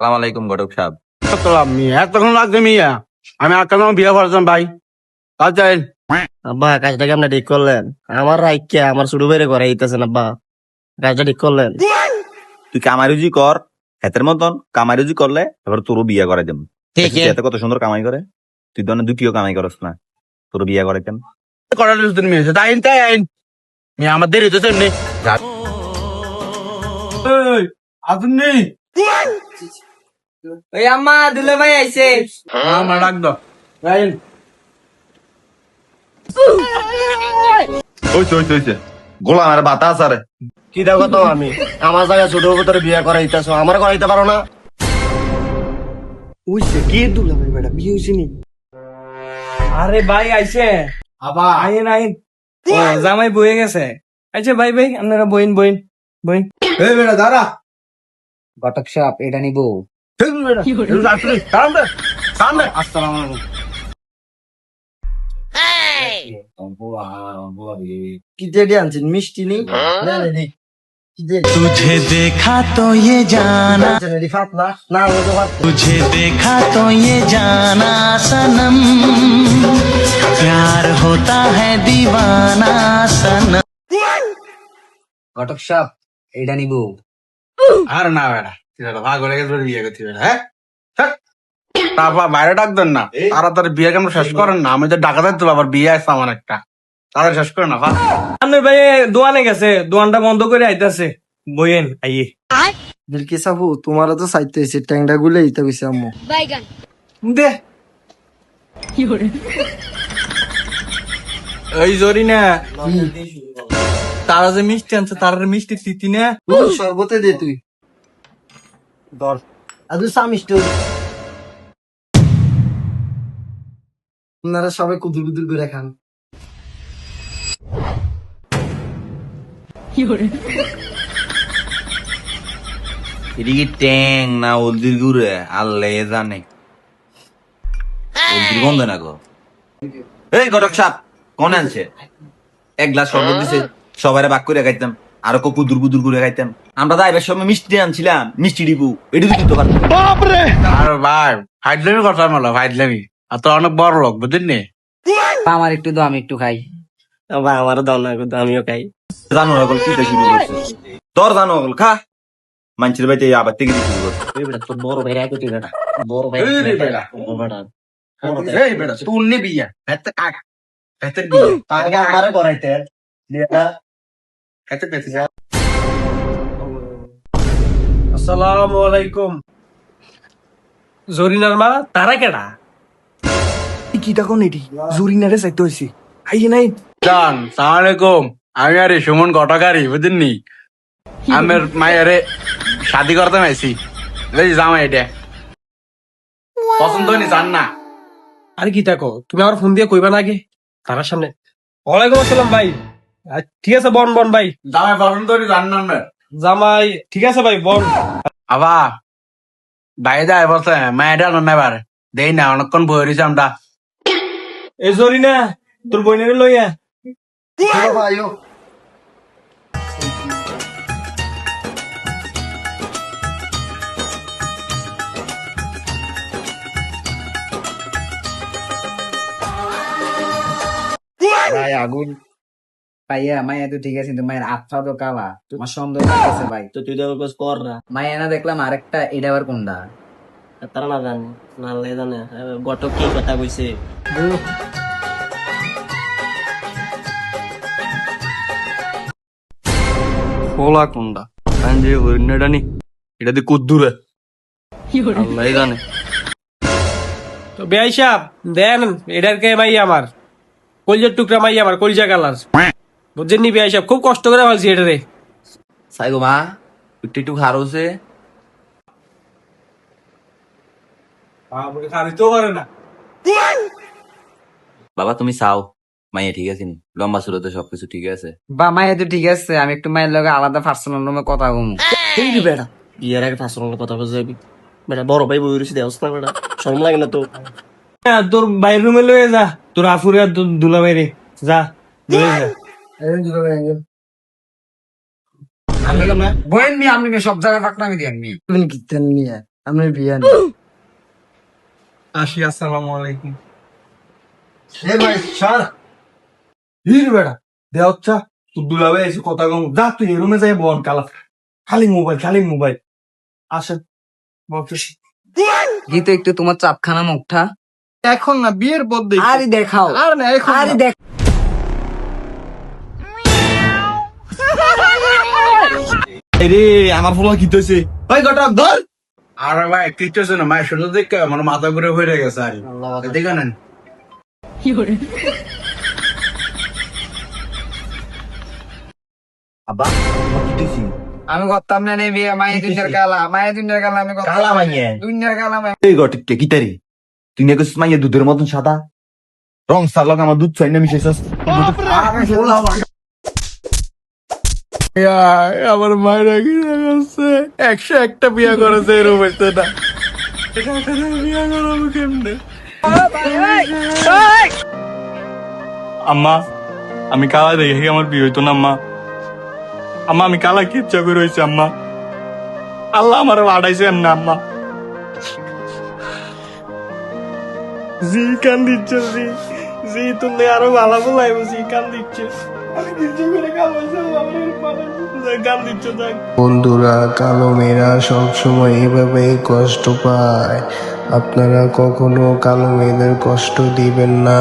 সালাম আলাইকুম ঘটক সাহেব। মিয়া এতক্ষণ লাগছে মিয়া। আমি আজকাল বিয়ে করতাম ভাই? কাজ আব্বা কাজটা কেমন ঠিক করলেন? আমার রাইকে আমার ছোট বেড়ে করে দিতেছেন আব্বা। কাজটা ঠিক করলেন? তুই কামারুজি কর হেতের মতন। কামারুজি করলে এবার তোরও বিয়ে করে দেব। ঠিক এতে কত সুন্দর কামাই করে। তুই তো দুটিও কামাই করস না। তোর বিয়ে করে কেন করার জন্য মিয়া তাই আইন তাই। আইন মিয়া আমার দেরি তো এমনি। আসুন নি ওই আম্মা দুলে ভাই আইছে। আমার ডাক দাও। ওইছে গোলাম আর বাতাস আরে। কি দেখো তো আমি? আমার জায়গায় ছোট বিয়ে আমার করাইতে পারো না? কি দুলে ভাই বেটা বিয়ে হইছে নি? আরে ভাই আইছে। আবার আইন আইন। ও জামাই বয়ে গেছে। আচ্ছা ভাই ভাই আপনারা বইন বইন বইন। এই বেটা দাঁড়া। ঘটক সাপ এটা নিব সামনে সামনে আসসালামু আলাইকুম কি দিয়ে আনছেন মিষ্টি নেই तुझे देखा तो ये जाना ফাতলা না ও তো ফাতলা। तुझे देखा तो ये जाना सनम प्यार होता है दीवाना सनम ঘটক সাপ এটা নিব আর না বেটা তুই ভাগ হয়ে গেছে বিয়ে করতে বেটা হ্যাঁ। তারপর বাইরে ডাক দেন না তাড়াতাড়ি বিয়ে কেন শেষ করেন না আমি তো ডাকা তো আবার বিয়ে আসছে আমার একটা। তাড়াতাড়ি শেষ করে না আপনার ভাই দোয়ানে গেছে দোয়ানটা বন্ধ করে আইতাছে। বইন আইয়ে। বিলকি সাহু তোমারও তো চাইতে হয়েছে ট্যাংটা গুলে ইতে কইছে আম্মু। বাইগান। দে। এই জরি না তারা যে মিষ্টি আনছে তার মিষ্টি তিতি না। সর্বতে দে তুই। ধর। আদু সামিষ্ট আপনারা সবাই কুদুর কুদুর করে খান। এদিকে ট্যাং না ওলদির গুড়ে আল্লে জানে। ওলদির গন্ধ না গো। এই ঘটক সাপ কোন আনছে? এক গ্লাস শরবত দিছে। সবাই বাক করে খাইতাম আরও কপু দুর্বু দুর করে খাইতাম। আমরা তো আইবার সময় মিষ্টি আনছিলাম মিষ্টি ডিবু এটি দিতে পারতাম। আর ভাই ফাইটলামি কথা বলো ফাইটলামি আর তো অনেক বড় লোক বুঝলেন নি? আমার একটু দাও আমি একটু খাই। আবার আমারও দাও না কিন্তু আমিও খাই। জানো কি শুরু করছে তোর জানো সকল খা। মানুষের বাড়িতে আবার থেকে শুরু করছে এই বেটা তোর বড় ভাই রাখো তুই বেটা? বড় ভাই এই রে বেটা। বড় বেটা এই বেটা তুই নে বিয়া। ভেতে কাক ভেতে বিয়া আগে আমারে করাইতে বিয়েটা ভেতে ভেতে যা আসসালামু আলাইকুম। জরিনার মা তারা কেডা? কি তখন এটি জরিনারে চাইতে হইছি। আইয়ে নাই। জান সালাম আলাইকুম। আমি আরে সুমন ঘটকারি বুঝলেন নি আমার মায়েরে শাদি করতে আইছি এই এটা। পছন্দ হয়নি জান না। আরে কি থাকো তুমি আমার ফোন দিয়ে কইবা না আগে। তারার সামনে। ওয়ালাইকুম আসসালাম ভাই। ঠিক আছে বন বন ভাই। জামাই পছন্দ হয়নি জান না জামাই ঠিক আছে ভাই বন। আবা বাইরে যায় বলছে মায়েরা নন এবার। দেই না অনেকক্ষণ বই রয়েছে আমরা। এই জরিনা তোর বইনের লইয়া ভাইও ভাই আগুন। ভাইয়া মাইয়া তো ঠিক আছে কিন্তু মায়ের আফা তো কালা। তোমার সন্দেহ ভাই। তো তুই কর না। মাইয়া না দেখলাম আরেকটা এটা আবার কোনটা তারা না জানে না জানে কি কথা কইছে? খোলা কোনটা যে নি এটা দিয়ে কুদ্দুরে। আল্লাহ জানে। তো বেআই সাহেব দেন এটার কে মাই আমার কলজার টুকরা মাই আমার কলজা কালার। বুঝছেন নি সাহেব? খুব কষ্ট করে বলছি এটারে সাইগো মা একটু একটু খারোছে খারিতেও বাবা তুমি চাও? মাইয়া ঠিক আছে লম্বা সুরতে সবকিছু ঠিক আছে। বা মাইয়া তো ঠিক আছে আমি একটু মায়ের লগে আলাদা পার্সোনাল রুমে কথা কম এই রে বেটা বিয়ের আগে ফাঁসনের কথা বলতে যাবি। বেটা বড় ভাই বই রয়েছে দেওস না বেটা। শরম লাগে না তো। হ্যাঁ, তোর বাইরের রুমে লয়ে যা। তোর আফুরে আর তোর দুলা বাইরে যা লয়ে যা। বইন মি আপনি সব জায়গায় ফাঁকনামি দিয়ে মি। কিতেন নিয়ে আমি বিয়া আসি আসসালামু আলাইকুম। এ ভাই সার। হির বেড়া দে হচ্ছা তুই দুলাবে এসে কথা কম। যা তুই রুমে যাই বল কালা খালি মোবাইল খালি মোবাইল। আসেন বলতেছি। গীত একটু তোমার চাপখানা মুখটা। এখন না বিয়ের পর দেখি। আরে দেখাও। আর না এখন আরে দেখ রে আমার ফলো কি হইছে? ওই ঘটক ধর। আর ভাই কিচ্ছু না? মায়ের শুধু দেখে আমার মাথা ঘুরে হয়ে গেছে আর। দেখে নেন আব্বা কি হইছে? আমি করতাম না নে বিয়ে মায়ের দুনিয়ার কালা। মায়ের দুনিয়ার কালা আমি কালা। মাইয়া? দুনিয়ার কালা মায়ের এই ঘটক কে কি তারি? তুই মাইয়া দুধের মতন সাদা? রং সালক আমার দুধ চাই না মিশাইছস? আমার মায়ের একশো একটা বিয়ে করেছে এরকম না বিয়ে করাবো কেমনে আম্মা, আমি কালা দেখে আমার বিয়ে হইতো না, আম্মা? আম্মা, আমি কালা কি ইচ্ছা করে আম্মা। আল্লাহ আমার আড়াইছে না, আম্মা। জি কান দিচ্ছে জি। জি, তুমি আরও ভালো বলাইবো, জি কান দিচ্ছে বন্ধুরা কালো মেয়েরা সবসময় এভাবে কষ্ট পায়। আপনারা কখনো কালো মেয়েদের কষ্ট দিবেন না।